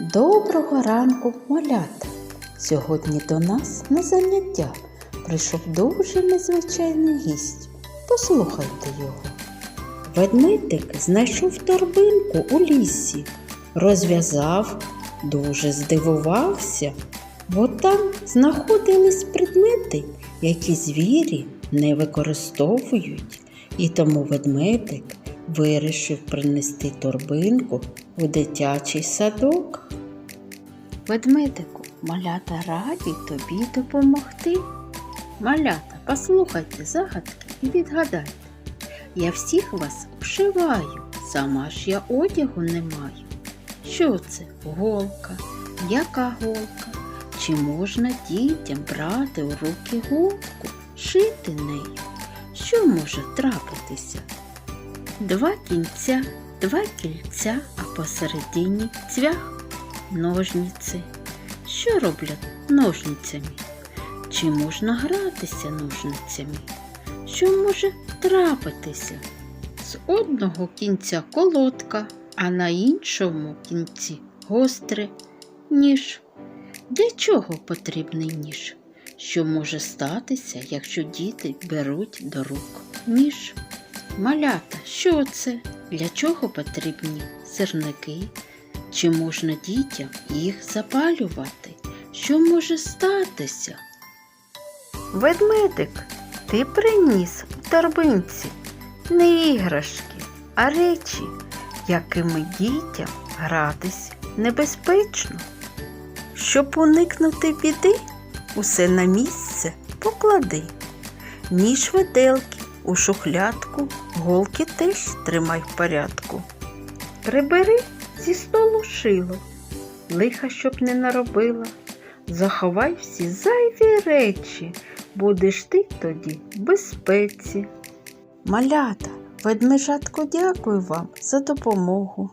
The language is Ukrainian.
Доброго ранку, малята! Сьогодні до нас на заняття прийшов дуже незвичайний гість. Послухайте його. Ведмедик знайшов торбинку у лісі, розв'язав, дуже здивувався, бо там знаходились предмети, які звірі не використовують, і тому ведмедик вирішив принести торбинку у дитячий садок. Ведмедику, малята раді тобі допомогти. Малята, послухайте загадки і відгадайте. Я всіх вас вшиваю, сама ж я одягу не маю. Що це? Голка? Яка голка? Чи можна дітям брати у руки голку, шити нею? Що може трапитися? Два кінця, два кільця, а посередині цвях ножниці. Що роблять ножницями? Чи можна гратися ножницями? Що може трапитися? З одного кінця колодка, а на іншому кінці гостре ніж. Для чого потрібний ніж? Що може статися, якщо діти беруть до рук ніж? Малята, що це? Для чого потрібні сирники? Чи можна дітям їх запалювати? Що може статися? Ведмедик, ти приніс у торбинці не іграшки, а речі, якими дітям гратись небезпечно. Щоб уникнути біди, усе на місце поклади. Ніж виделки у шухлядку, голки теж тримай в порядку. Прибери зі столу шило, лиха щоб не наробила. Заховай всі зайві речі, будеш ти тоді в безпеці. Малята, ведмежатко, дякую вам за допомогу.